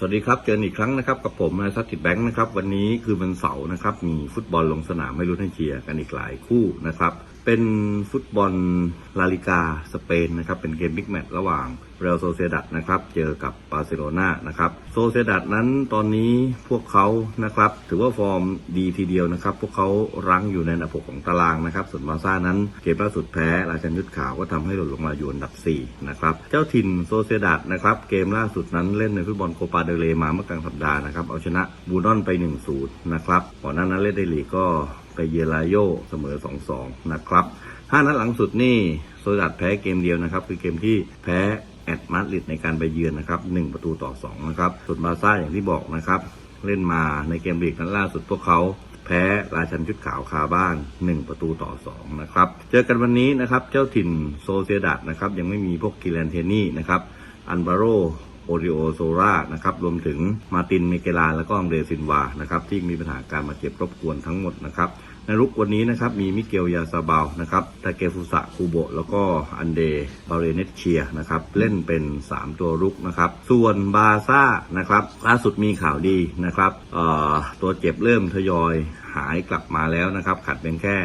สวัสดีครับ เจอกันอีกครั้งนะครับ กับผมนายซัตติดแบงค์นะครับ วันนี้คือวันเสาร์นะครับ มีฟุตบอลลงสนามให้รุ่นให้เชียร์กันอีกหลายคู่นะครับ เป็นฟุตบอลลาลิกาสเปนนะครับ เป็นเกมบิ๊กแมตช์ระหว่าง เรอัลโซเซดัดนะครับเจอกับบาร์เซโลนานะครับโซเซดัดนั้นตอนนี้พวกเขานะครับถือว่าฟอร์มดีทีเดียวนะครับ พวกเขารั้งอยู่ในอันดับของตารางนะครับ ส่วนบาร์ซ่านั้นเกมล่าสุดแพ้ราชันยุทธขาวก็ทำให้หล่นลงมาอยู่อันดับ4นะครับเจ้าถิ่นโซเซดัดนะครับเกมล่าสุดนั้นเล่นในฟุตบอลโคปาเดเลมาเมื่อกลางสัปดาห์นะครับเอาชนะบูนอนไป 1-0นะครับก่อนหน้านั้นเล่นได้ลีกก็ไปเยลาโยเสมอ 2-2 นะครับห้านัดหลังสุดนี่โซดัดแพ้เกมเดียวนะครับ คือเกมที่แพ้ แอดมาดริดในการไปเยือนนะครับหนึ่งประตูต่อสองนะครับส่วนบาซ่าอย่างที่บอกนะครับเล่นมาในเกมลีกนั้นล่าสุดพวกเขาแพ้ราชันชุดขาวคาบ้าน 1 ประตูต่อ 2 นะครับ เจอกันวันนี้นะครับ เจ้าถิ่นโซเซดัตนะครับ ยังไม่มีพวกกิแลนเทนี่นะครับ อันบาโร โอริโอโซรานะครับรวมถึงมาตินเมเกลาแล้วก็อังเดรซินวานะครับที่มีปัญหาการมาเจ็บรบกวนทั้งหมดนะครับในรุกวันนี้นะครับมีมิเกลยาซาบาลนะครับตาเกฟุสะคูโบะแล้วก็อันเดบาเรเนตเชียนะครับเล่นเป็น 3 ตัวรุกนะครับส่วนบาซ่านะครับล่าสุดมีข่าวดีนะครับตัวเจ็บเริ่มทยอยหายกลับมาแล้วนะครับขัดเป็นแค่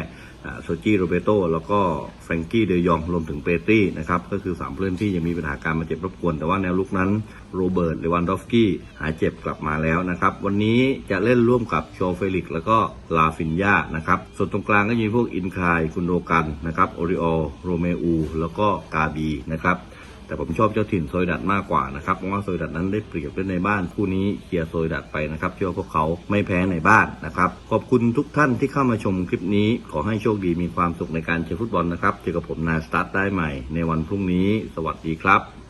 โซจิโรเบโตแล้วก็แฟรงกี้เดยองรวมถึงเปตรี้นะครับก็คือ 3 เพื่อนที่ยังมีปัญหาการมาเจ็บรบกวน แต่ว่าแนวลุกนั้นโรเบิร์ตเลวันดอฟกี้หายเจ็บกลับมาแล้วนะครับ วันนี้จะเล่นร่วมกับโชเฟลิก แล้วก็ลาฟินยานะครับ ส่วนตรงกลางก็มีพวกอินคายคุนโดกันนะครับโอริโอโรเมอู แล้วก็กาบีนะครับ แต่ผมชอบเจ้าถิ่นโซยดัดมากกว่านะครับเพราะว่าโซยดัดนั้นได้เปรียบเล่นในบ้านคู่นี้เคลียร์โซยดัดไปนะครับเชื่อว่าพวกเขาไม่แพ้ในบ้านนะครับขอบคุณทุกท่านที่เข้ามาชมคลิปนี้ ขอให้โชคดีมีความสุขในการเชียร์ฟุตบอลนะครับเจอกับผมนายสตาร์ทได้ใหม่ในวันพรุ่งนี้ สวัสดีครับ